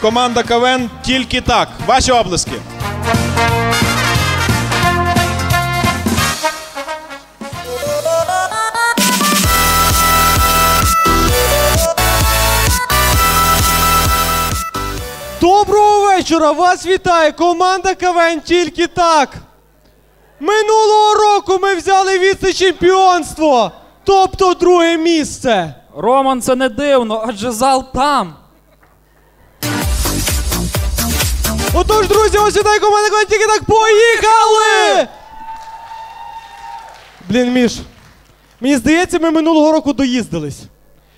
Команда КВН тільки так. Ваші облески. Доброго вечора! Вас вітає команда КВН тільки так. Минулого року ми взяли віце-чемпіонство, тобто друге місце. Роман, це не дивно, адже зал там. Отож, друзі, ось вітає команда тільки так. Поїхали! Блін, Міш, мені здається, ми минулого року доїздились.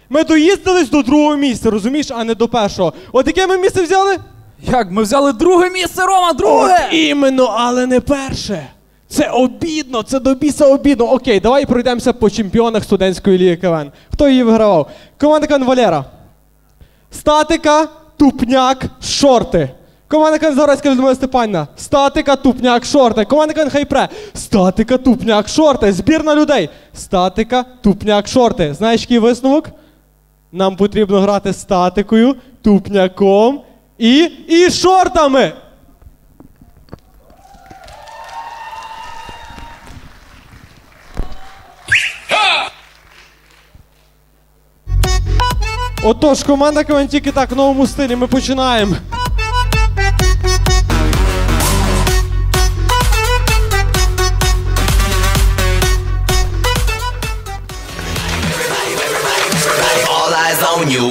Ми доїздились до другого місця, розумієш, а не до першого. От яке ми місце взяли? Як ми взяли друге місце, Рома, друге! От іменно, але не перше. Це обідно, це до біса обідно. Окей, давай пройдемося по чемпіонах студентської ліги КВН. Хто її вигравав? Команда КВН Валера. Статика, тупняк, шорти. Команда КВН Загорська Людмила Степанівна. Статика, тупняк, шорти. Команда КВН Хайпре. Статика, тупняк, шорти. Збірна людей. Статика, тупняк, шорти. Знаєш, який висновок? Нам потрібно грати статикою, тупняком і, і шортами. Отож, команда КВН так в новому стилі. Ми починаємо.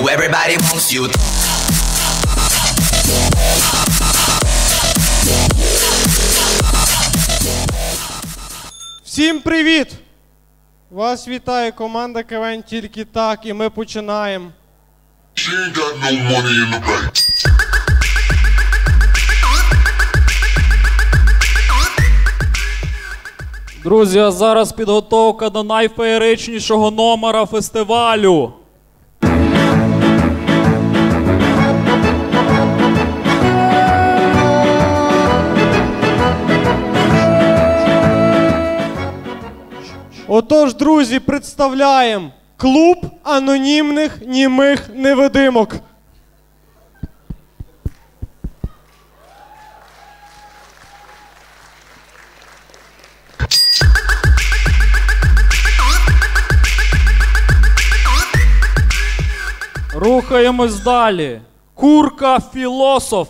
Everybody wants you. Всім привіт! Вас вітає команда КВН тільки так, і ми починаємо. She ain't got no money in the bank. Друзі, а зараз підготовка до найфеєричнішого номера фестивалю. Отож, друзі, представляємо клуб анонімних німих невидимок. Рухаємось далі. Курка філософ.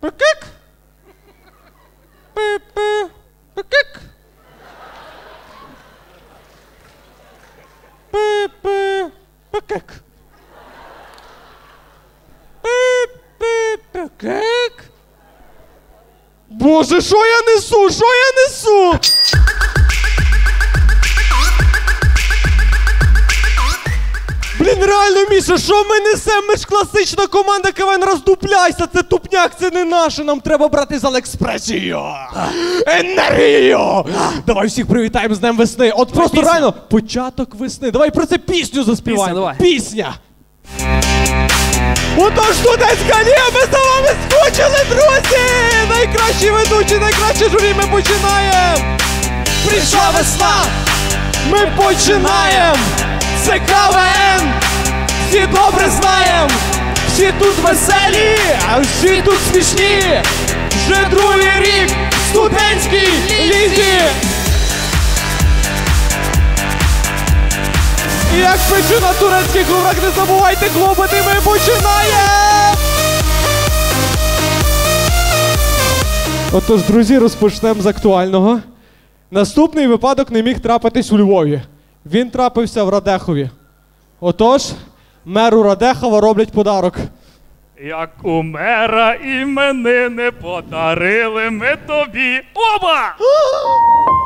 Пикик. Пи-пи. Пикик. Пи-пи. Пикик. Пи-пи. Пикик. Боже, що я несу? Що я несу? Блін, реально, Міша, що ми несемо? Ми ж класична команда КВН роздупляйся, це тупняк, це не наше. Нам треба брати з Алекспресію. Енергію! Давай всіх привітаємо з Днем весни. От просто пісня. реально початок весни. Давай про це пісню заспіваємо. Пісня, давай. Пісня. Отож, студентська ліга, ми за вами скучили, друзі! Найкращі ведучі, найкраще журі, ми починаємо! Прийшла весна! Ми починаємо! Це КВН! Всі добре знаємо! Всі тут веселі, а всі тут смішні! Вже другий рік в студентській лізі! І як печу на турецьких коврах, не забувайте клопоти, ми починаємо! Отож, друзі, розпочнемо з актуального. Наступний випадок не міг трапитись у Львові. Він трапився в Радехові. Отож, меру Радехова роблять подарок. Як у мера іменини подарили ми тобі. Оба!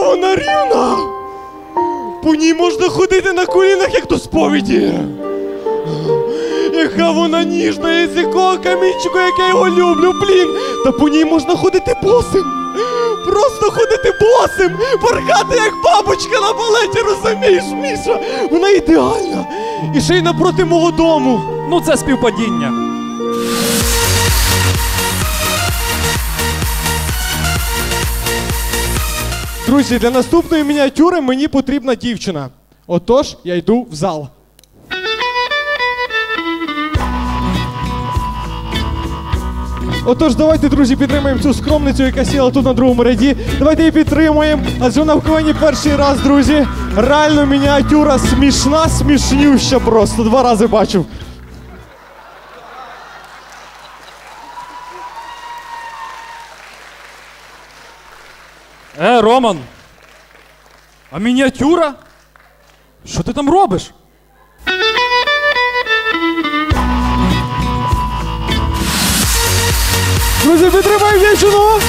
вона рівна! По ній можна ходити на колінах, як до сповіді. Яка вона ніжна, і з якого камінчику, як я його люблю, блін! Та по ній можна ходити босим! Просто ходити босим! Порхати як бабочка на балеті, розумієш, Міша? Вона ідеальна! І ще й напроти мого дому! Ну, це співпадіння. Друзі, для наступної мініатюри мені потрібна дівчина. Отож, я йду в зал. Отож, давайте, друзі, підтримаємо цю скромницю, яка сіла тут на другому ряді. Давайте її підтримаємо, адже вона в команді перший раз, друзі. Реально мініатюра смішна, смішнюща просто. Два рази бачив. Е, Роман. А мініатюра? Що ти там робиш? Друзі, підтримаємо дівчину!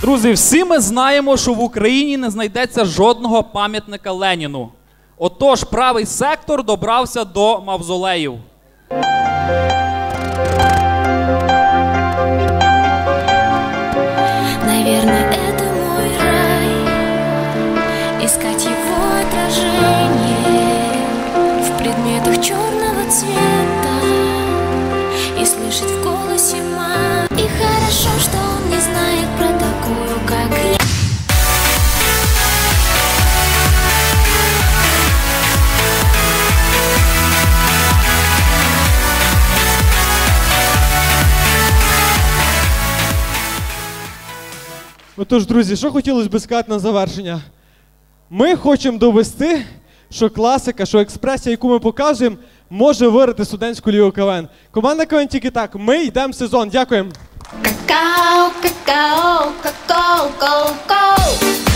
Друзі, всі ми знаємо, що в Україні не знайдеться жодного пам'ятника Леніну. Отож, правий сектор добрався до мавзолеїв. В И хорошо, что он не знает про такую, как я Отож, друзі, що хотілося би сказати на завершення? Ми хочемо довести, що класика, що експресія, яку ми показуємо, може вирити студентську лігу КВН. Команда КВН тільки так. Ми йдемо в сезон. Дякуємо. Какао, какао, какао, какао